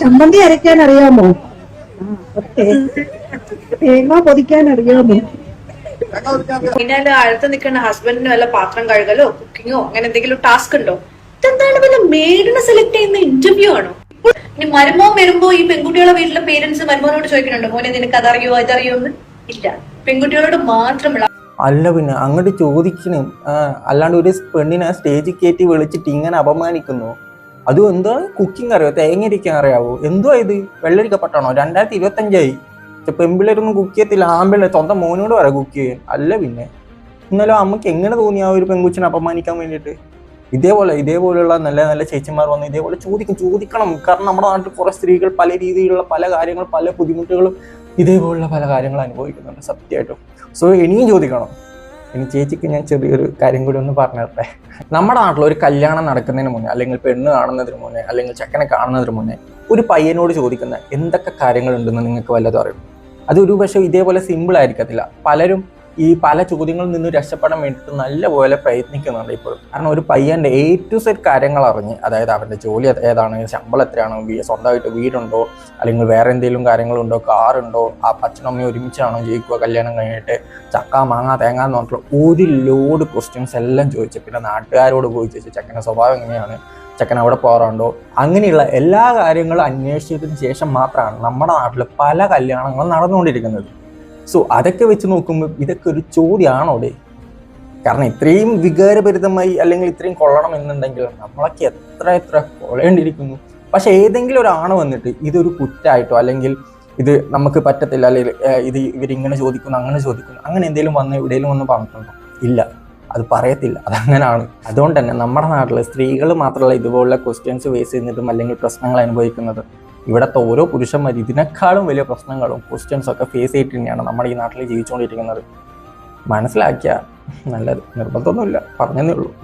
ചമ്മന്തി അരയ്ക്കാൻ അറിയാമോ. തേങ്ങ പൊതിക്കാൻ അറിയാമോ പിന്നെ അടുത്ത് നിൽക്കുന്ന ഹസ്ബൻഡിന് വല്ല പാത്രം കഴുകലോ കുക്കിങ്ങോ അങ്ങനെ എന്തെങ്കിലും ടാസ്ക് ഉണ്ടോ? ഇതെന്താണ് വല്ല മേഡിനെ സെലക്ട് ചെയ്യുന്ന ഇന്റർവ്യൂ ആണോ? ഇനി മരുമോ വരുമ്പോ ഈ പെൺകുട്ടികളെ വീട്ടിലെ പേരൻസ് മരുമോനോട് ചോദിക്കുന്നുണ്ടോ മോനെ നിനക്ക് അതറിയോ? അതറിയോ എന്ന് ഇല്ല. പെൺകുട്ടികളോട് മാത്രമുള്ള അല്ല പിന്നെ അങ്ങോട്ട് ചോദിക്കണം. അല്ലാണ്ട് ഒരു പെണ്ണിനെ സ്റ്റേജിൽ കയറ്റി വിളിച്ചിട്ട് ഇങ്ങനെ അപമാനിക്കുന്നു. അതും എന്തോ? കുക്കിംഗ് അറിയോ? തേങ്ങ ഇരിക്കാൻ അറിയാവോ? എന്തോ ഇത്? വെള്ളരിക്കപ്പെട്ടാണോ രണ്ടായിരത്തി ഇരുപത്തി അഞ്ചായി പെമ്പിള്ളേരൊന്നും കുക്ക് ചെയ്യത്തില്ല. ആമ്പിള്ള സ്വന്തം മോനോട് വരാം കുക്ക് ചെയ്യാൻ അല്ല പിന്നെ. എന്നാലും അമ്മയ്ക്ക് എങ്ങനെ തോന്നി ആ ഒരു പെങ്കുച്ചിനെ അപമാനിക്കാൻ വേണ്ടിയിട്ട്? ഇതേപോലെ ഇതേപോലെയുള്ള നല്ല നല്ല ചേച്ചിമാർ വന്ന് ഇതേപോലെ ചോദിക്കും. ചോദിക്കണം. കാരണം നമ്മുടെ നാട്ടിൽ കുറെ സ്ത്രീകൾ പല രീതിയിലുള്ള പല കാര്യങ്ങൾ പല ബുദ്ധിമുട്ടുകളും ഇതേപോലുള്ള പല കാര്യങ്ങളും അനുഭവിക്കുന്നുണ്ട് സത്യമായിട്ടും. സോ ഇനിയും ചോദിക്കണം. ഇനി ചേച്ചിക്ക് ഞാൻ ചെറിയൊരു കാര്യം കൂടി ഒന്ന് പറഞ്ഞു തരട്ടെ നമ്മുടെ നാട്ടിൽ ഒരു കല്യാണം നടക്കുന്നതിന് മുന്നേ അല്ലെങ്കിൽ പെണ്ണ് കാണുന്നതിന് മുന്നേ അല്ലെങ്കിൽ ചെക്കനെ കാണുന്നതിന് മുന്നേ ഒരു പയ്യനോട് ചോദിക്കുന്ന എന്തൊക്കെ കാര്യങ്ങളുണ്ടെന്ന് നിങ്ങൾക്ക് വല്ലതും അറിയും അതൊരു പക്ഷേ ഇതേപോലെ സിമ്പിൾ ആയിരിക്കത്തില്ല. പലരും ഈ പല ചോദ്യങ്ങളിൽ നിന്ന് രക്ഷപ്പെടാൻ വേണ്ടിയിട്ട് നല്ലപോലെ പ്രയത്നിക്കുന്നുണ്ട് ഇപ്പോഴും. കാരണം ഒരു പയ്യന്റെ എ ടു സെറ്റ് കാര്യങ്ങൾ അറിഞ്ഞ് അതായത് അവന്റെ ജോലി ഏത- ഏതാണ് ശമ്പളം എത്രയാണ് സ്വന്തമായിട്ട് വീടുണ്ടോ അല്ലെങ്കിൽ വേറെ എന്തെങ്കിലും കാര്യങ്ങളുണ്ടോ കാറുണ്ടോ ആ അച്ഛനും അമ്മയും ഒരുമിച്ചാണോ ജയിക്കുക കല്യാണം കഴിഞ്ഞിട്ട് ചക്ക മാങ്ങ തേങ്ങ എന്ന് പറഞ്ഞിട്ടുള്ള ഒരു ലോഡ് ക്വസ്റ്റ്യൻസ് എല്ലാം ചോദിച്ചു പിന്നെ നാട്ടുകാരോട് പോയി ചോദിച്ചു ചക്കന്റെ സ്വഭാവം എങ്ങനെയാണ്? ചക്കൻ അവിടെ പോകാറുണ്ടോ? അങ്ങനെയുള്ള എല്ലാ കാര്യങ്ങളും അന്വേഷിച്ചതിന് ശേഷം മാത്രമാണ് നമ്മുടെ നാട്ടിൽ പല കല്യാണങ്ങളും നടന്നുകൊണ്ടിരിക്കുന്നത്. സോ അതൊക്കെ വെച്ച് നോക്കുമ്പോൾ ഇതൊക്കെ ഒരു ചോദ്യമാണോ ഡേ കാരണം ഇത്രയും വികാരഭരിതമായി അല്ലെങ്കിൽ ഇത്രയും കൊള്ളണം എന്നുണ്ടെങ്കിൽ നമ്മളൊക്കെ എത്ര എത്ര കൊള്ളേണ്ടിയിരിക്കുന്നു. പക്ഷെ ഏതെങ്കിലും ഒരാണ് വന്നിട്ട് ഇതൊരു കുറ്റായിട്ടോ അല്ലെങ്കിൽ ഇത് നമുക്ക് പറ്റത്തില്ല അല്ലെങ്കിൽ ഇത് ഇവരിങ്ങനെ ചോദിക്കുന്നു അങ്ങനെ ചോദിക്കുന്നു അങ്ങനെ എന്തെങ്കിലും വന്ന് എവിടെയെങ്കിലും വന്ന് പറഞ്ഞിട്ടുണ്ടോ? ഇല്ല. അത് പറയത്തില്ല. അതങ്ങനാണ്. അതുകൊണ്ട് തന്നെ നമ്മുടെ നാട്ടിൽ സ്ത്രീകൾ മാത്രമല്ല ഇതുപോലുള്ള ക്വസ്റ്റ്യൻസ് ഫേസ് ചെയ്യുന്നതും അല്ലെങ്കിൽ പ്രശ്നങ്ങൾ അനുഭവിക്കുന്നത് ഇവിടുത്തെ ഓരോ പുരുഷന്മാർ ഇതിനേക്കാളും വലിയ പ്രശ്നങ്ങളും ക്വസ്റ്റ്യൻസും ഒക്കെ ഫേസ് ചെയ്തിട്ട് തന്നെയാണ് നമ്മുടെ ഈ നാട്ടിൽ ജീവിച്ചുകൊണ്ടിരിക്കുന്നത്. മനസ്സിലാക്കിയ നല്ലത്. നിർബന്ധമൊന്നുമില്ല. പറഞ്ഞതേ ഉള്ളൂ.